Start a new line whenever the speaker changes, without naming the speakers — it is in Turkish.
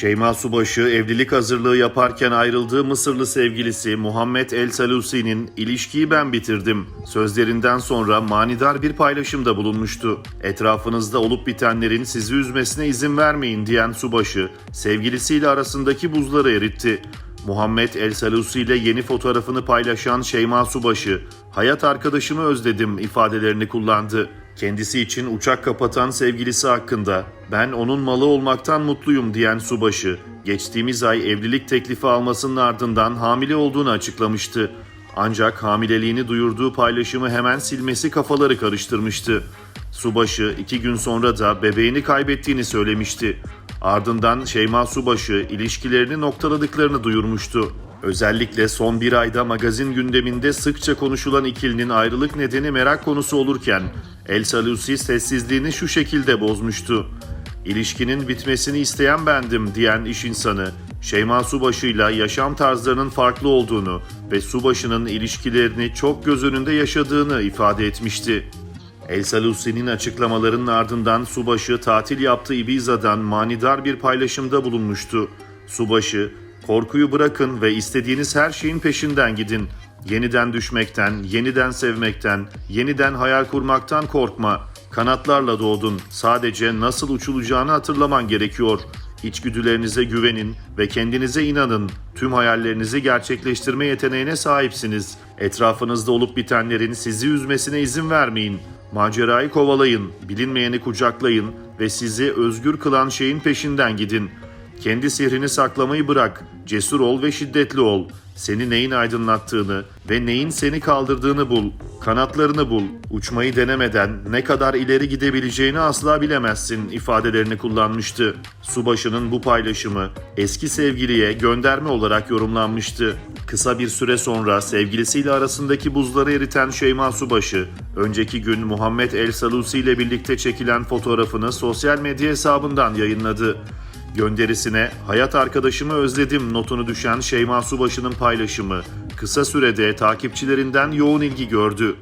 Şeyma Subaşı evlilik hazırlığı yaparken ayrıldığı Mısırlı sevgilisi Muhammed El Salusi'nin ilişkiyi ben bitirdim sözlerinden sonra manidar bir paylaşımda bulunmuştu. Etrafınızda olup bitenlerin sizi üzmesine izin vermeyin diyen Subaşı sevgilisiyle arasındaki buzları eritti. Muhammed El Salusi ile yeni fotoğrafını paylaşan Şeyma Subaşı, hayat arkadaşımı özledim ifadelerini kullandı. Kendisi için uçak kapatan sevgilisi hakkında ben onun malı olmaktan mutluyum diyen Subaşı, geçtiğimiz ay evlilik teklifi almasının ardından hamile olduğunu açıklamıştı. Ancak hamileliğini duyurduğu paylaşımı hemen silmesi kafaları karıştırmıştı. Subaşı iki gün sonra da bebeğini kaybettiğini söylemişti. Ardından Şeyma Subaşı ilişkilerini noktaladıklarını duyurmuştu. Özellikle son bir ayda magazin gündeminde sıkça konuşulan ikilinin ayrılık nedeni merak konusu olurken El Salusi sessizliğini şu şekilde bozmuştu. İlişkinin bitmesini isteyen bendim diyen iş insanı, Şeyma Subaşı'yla yaşam tarzlarının farklı olduğunu ve Subaşı'nın ilişkilerini çok göz önünde yaşadığını ifade etmişti. El Salusi'nin açıklamalarının ardından Subaşı tatil yaptığı Ibiza'dan manidar bir paylaşımda bulunmuştu. Subaşı, korkuyu bırakın ve istediğiniz her şeyin peşinden gidin. Yeniden düşmekten, yeniden sevmekten, yeniden hayal kurmaktan korkma. Kanatlarla doğdun. Sadece nasıl uçulacağını hatırlaman gerekiyor. İçgüdülerinize güvenin ve kendinize inanın. Tüm hayallerinizi gerçekleştirme yeteneğine sahipsiniz. Etrafınızda olup bitenlerin sizi üzmesine izin vermeyin. Macerayı kovalayın, bilinmeyeni kucaklayın ve sizi özgür kılan şeyin peşinden gidin. Kendi sihrini saklamayı bırak, cesur ol ve şiddetli ol. Seni neyin aydınlattığını ve neyin seni kaldırdığını bul. Kanatlarını bul. Uçmayı denemeden ne kadar ileri gidebileceğini asla bilemezsin ifadelerini kullanmıştı. Subaşı'nın bu paylaşımı eski sevgiliye gönderme olarak yorumlanmıştı. Kısa bir süre sonra sevgilisiyle arasındaki buzları eriten Şeyma Subaşı, önceki gün Muhammed El Salusi ile birlikte çekilen fotoğrafını sosyal medya hesabından yayınladı. Gönderisine hayat arkadaşımı özledim notunu düşen Şeyma Subaşı'nın paylaşımı kısa sürede takipçilerinden yoğun ilgi gördü.